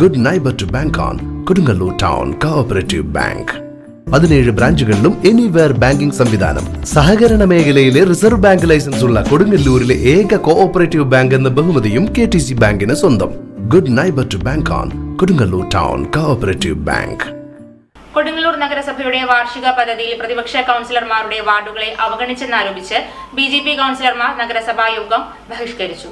Good neighbour to bank on Kodungallur town cooperative bank പതിനേഴ് ബ്രാഞ്ചുകളിലും anywhere banking സംവിധാനം. സഹകരണ മേഖലയിലെ റിസർവ് ബാങ്ക് ലൈസൻസ് ഉള്ള കൊടുങ്ങല്ലൂരിലെ ഏക കോഓപ്പറേറ്റീവ് ബാങ്ക് എന്ന ബഹുമതിയും കെ ടി സി ബാങ്കിന് സ്വന്തം. Good neighbour to bank on Kodungallur town cooperative bank Kodungallur നഗരസഭയുടെ വാർഷിക പദ്ധതിയിൽ പ്രതിപക്ഷ കൗൺസിലർമാരുടെ വാർഡുകളെ അവഗണിച്ചെന്നാരോപിച്ച് ബി ജെ പി കൗൺസിലർമാർ നഗരസഭാ യോഗം ബഹിഷ്കരിച്ചു.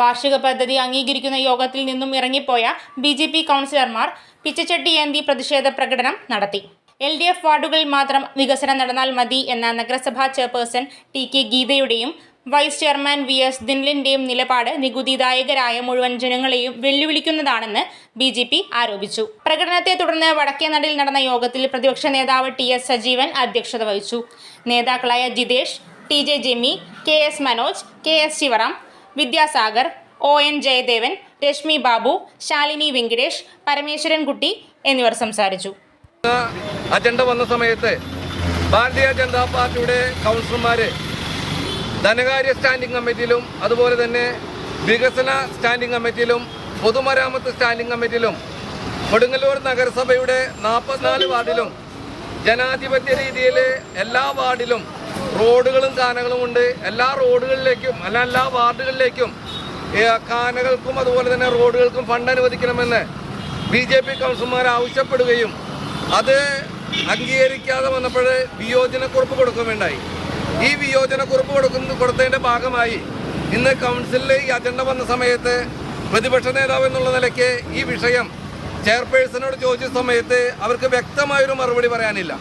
വാർഷിക പദ്ധതി അംഗീകരിക്കുന്ന യോഗത്തിൽ നിന്നും ഇറങ്ങിപ്പോയ ബി ജെ പി കൗൺസിലർമാർ പിച്ചച്ചട്ടി ഏന്തി പ്രതിഷേധ പ്രകടനം നടത്തി. എൽ ഡി എഫ് വാർഡുകളിൽ മാത്രം വികസനം നടന്നാൽ മതി എന്ന നഗരസഭാ ചെയർപേഴ്സൺ ടി കെ ഗീതയുടെയും വൈസ് ചെയർമാൻ വി എസ് ദിൻലിന്റെയും നിലപാട് നികുതിദായകരായ മുഴുവൻ ജനങ്ങളെയും വെല്ലുവിളിക്കുന്നതാണെന്ന് ബി ജെ പി ആരോപിച്ചു. പ്രകടനത്തെ തുടർന്ന് വടക്കേനടിൽ നടന്ന യോഗത്തിൽ പ്രതിപക്ഷ നേതാവ് ടി എസ് സജീവൻ അധ്യക്ഷത വഹിച്ചു. നേതാക്കളായ Jithesh T J Jemi K S Manoj K S Sivaram Vidyasagar O N Jayadevan Reshmi Babu Shalini Venkitesh Parameswaran Kutty എന്നിവർ സംസാരിച്ചു. അജണ്ട വന്ന സമയത്ത് ഭാരതീയ ജനതാ പാർട്ടിയുടെ കൗൺസിലർമാര് ധനകാര്യ സ്റ്റാൻഡിംഗ് കമ്മിറ്റിയിലും അതുപോലെ തന്നെ വികസന സ്റ്റാൻഡിംഗ് കമ്മിറ്റിയിലും പൊതുമരാമത്ത് സ്റ്റാൻഡിംഗ് കമ്മിറ്റിയിലും കൊടുങ്ങല്ലൂർ നഗരസഭയുടെ നാൽപ്പത്തിനാല് വാർഡിലും ജനാധിപത്യ രീതിയിലെ എല്ലാ വാർഡിലും റോഡുകളും കാനകളും ഉണ്ട്. എല്ലാ റോഡുകളിലേക്കും അല്ല എല്ലാ വാർഡുകളിലേക്കും കാനകൾക്കും അതുപോലെ തന്നെ റോഡുകൾക്കും ഫണ്ട് അനുവദിക്കണമെന്ന് ബി ജെ പി കൗൺസിലർമാർ ആവശ്യപ്പെടുകയും അത് അംഗീകരിക്കാതെ വന്നപ്പോൾ വിയോജനക്കുറിപ്പ് കൊടുക്കുകയുണ്ടായി. ഈ വിയോജനക്കുറിപ്പ് കൊടുക്കുന്ന കൊടുത്തതിന്റെ ഭാഗമായി ഇന്ന് കൗൺസിലിൽ ഈ അജണ്ട വന്ന സമയത്ത് പ്രതിപക്ഷ നേതാവ് എന്നുള്ള നിലയ്ക്ക് ഈ വിഷയം ചെയർപേഴ്സണോട് ചോദിച്ച സമയത്ത് അവർക്ക് വ്യക്തമായൊരു മറുപടി പറയാനില്ല.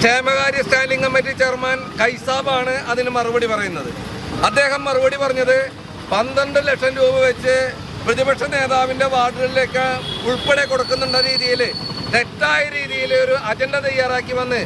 ക്ഷേമകാര്യ സ്റ്റാൻഡിംഗ് കമ്മിറ്റി ചെയർമാൻ കൈസാബാണ് അതിന് മറുപടി പറയുന്നത്. അദ്ദേഹം മറുപടി പറഞ്ഞത് പന്ത്രണ്ട് ലക്ഷം രൂപ വെച്ച് പ്രതിപക്ഷ നേതാവിന്റെ വാർഡുകളിലേക്ക് ഉൾപ്പെടെ കൊടുക്കുന്നുണ്ട രീതിയിൽ തെറ്റായ രീതിയിൽ ഒരു അജണ്ട തയ്യാറാക്കി വന്ന്